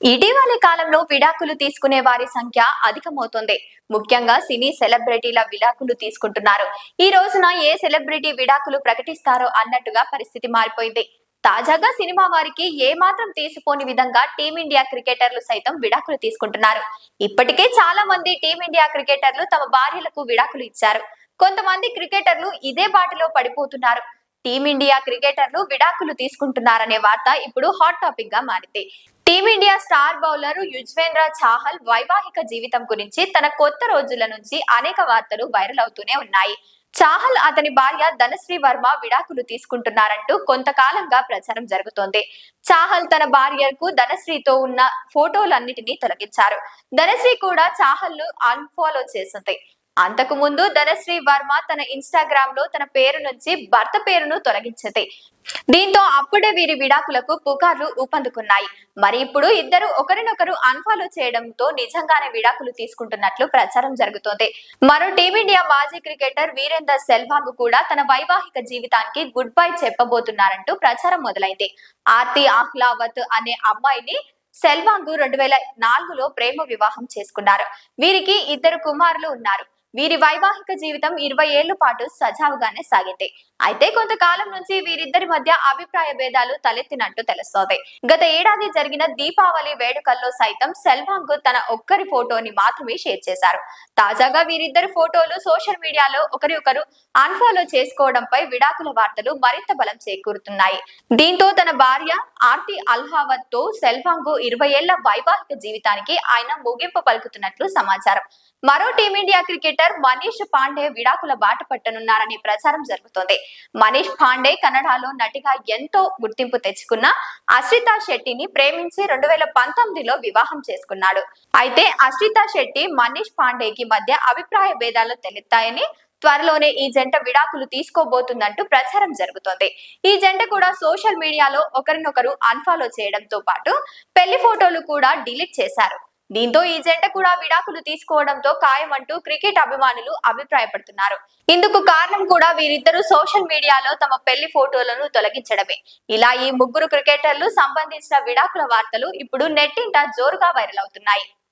ఇటీవలి కాలంలో విడాకులు తీసుకునే వారి సంఖ్య అధికమవుతోంది. ముఖ్యంగా సినీ సెలబ్రిటీల విడాకులు తీసుకుంటున్నారు. ఈ రోజున ఏ సెలబ్రిటీ విడాకులు ప్రకటిస్తారో అన్నట్టుగా పరిస్థితి మారిపోయింది. తాజాగా సినిమా వారికి ఏ మాత్రం తీసుకోని విధంగా టీమిండియా క్రికెటర్లు సైతం విడాకులు తీసుకుంటున్నారు. ఇప్పటికే చాలా మంది టీమిండియా క్రికెటర్లు తమ భార్యలకు విడాకులు ఇచ్చారు. కొంతమంది క్రికెటర్లు ఇదే బాటలో పడిపోతున్నారు. టీమిండియా క్రికెటర్లు విడాకులు తీసుకుంటున్నారనే వార్త ఇప్పుడు హాట్ టాపిక్గా మారింది. Team India star bowler Yuzvendra Chahal వైవాహిక జీవితం గురించి తన కొత్త రోజుల నుంచి అనేక వార్తలు వైరల్ అవుతూనే ఉన్నాయి. చాహల్ అతని భార్య ధనశ్రీ వర్మ విడాకులు తీసుకుంటున్నారంటూ కొంతకాలంగా ప్రచారం జరుగుతోంది. చాహల్ తన భార్యకు ధనశ్రీతో ఉన్న ఫోటోలన్నిటినీ తొలగించారు. ధనశ్రీ కూడా చాహల్ను అన్ఫాలో చేసింది. అంతకు ముందు ధనశ్రీ వర్మ తన ఇన్స్టాగ్రామ్లో తన పేరు నుంచి భర్త పేరును తొలగించింది. దీంతో అప్పుడే వీరి విడాకులకు పుకార్లు ఊపందుకున్నాయి. మరి ఇప్పుడు ఇద్దరు ఒకరినొకరు అన్ఫాలో చేయడంతో నిజంగానే విడాకులు తీసుకుంటున్నట్లు ప్రచారం జరుగుతోంది. మరో టీమిండియా మాజీ క్రికెటర్ వీరేందర్ సెల్వాంగ్ కూడా తన వైవాహిక జీవితానికి గుడ్ బై చెప్పబోతున్నారంటూ ప్రచారం మొదలైంది. ఆర్తి ఆహ్లావత్ అనే అమ్మాయిని సెల్వాంగ్ రెండు వేల నాలుగులో ప్రేమ వివాహం చేసుకున్నారు. వీరికి ఇద్దరు కుమారులు ఉన్నారు. వీరి వైవాహిక జీవితం ఇరవై ఏళ్ళ పాటు సజావుగానే సాగింది. అయితే కొంతకాలం నుంచి వీరిద్దరి మధ్య అభిప్రాయ భేదాలు తలెత్తినట్టు తెలుస్తోంది. గత ఏడాది జరిగిన దీపావళి వేడుకల్లో సైతం సెల్వాంగ్ తన ఒక్కరి ఫోటోని మాత్రమే షేర్ చేశారు. తాజాగా వీరిద్దరి ఫోటోలు సోషల్ మీడియాలో ఒకరి ఒకరు అన్ఫాలో చేసుకోవడంపై విడాకుల వార్తలు మరింత బలం చేకూరుతున్నాయి. దీంతో తన భార్య ఆర్తి అల్హావత్తో సెల్వాంగ్ ఇరవై ఏళ్ళ వైవాహిక జీవితానికి ఆయన ముగింపు పలుకుతున్నట్లు సమాచారం. మరో టీమిండియా క్రికెటర్ మనీష్ పాండే విడాకుల బాట పట్టనున్నారనే ప్రచారం జరుగుతోంది. మనీష్ పాండే కన్నడలో నటిగా ఎంతో గుర్తింపు తెచ్చుకున్న అశ్రితా శెట్టిని ప్రేమించి రెండు వేల పంతొమ్మిదిలో వివాహం చేసుకున్నాడు. అయితే అశ్రితా శెట్టి మనీష్ పాండేకి మధ్య అభిప్రాయ భేదాలు తెలుస్తాయని త్వరలోనే ఈ జంట విడాకులు తీసుకోబోతుందంటూ ప్రచారం జరుగుతోంది. ఈ జంట కూడా సోషల్ మీడియాలో ఒకరినొకరు అన్ఫాలో చేయడంతో పాటు పెళ్ళి ఫోటోలు కూడా డిలీట్ చేశారు. దీంతో ఈ జంట కూడా విడాకులు తీసుకోవడంతో ఖాయమంటూ క్రికెట్ అభిమానులు అభిప్రాయపడుతున్నారు. ఇందుకు కారణం కూడా వీరిద్దరూ సోషల్ మీడియాలో తమ పెళ్ళి ఫోటోలను తొలగించడమే. ఇలా ఈ ముగ్గురు క్రికెటర్లు సంబంధించిన విడాకుల వార్తలు ఇప్పుడు నెట్టింట జోరుగా వైరల్ అవుతున్నాయి.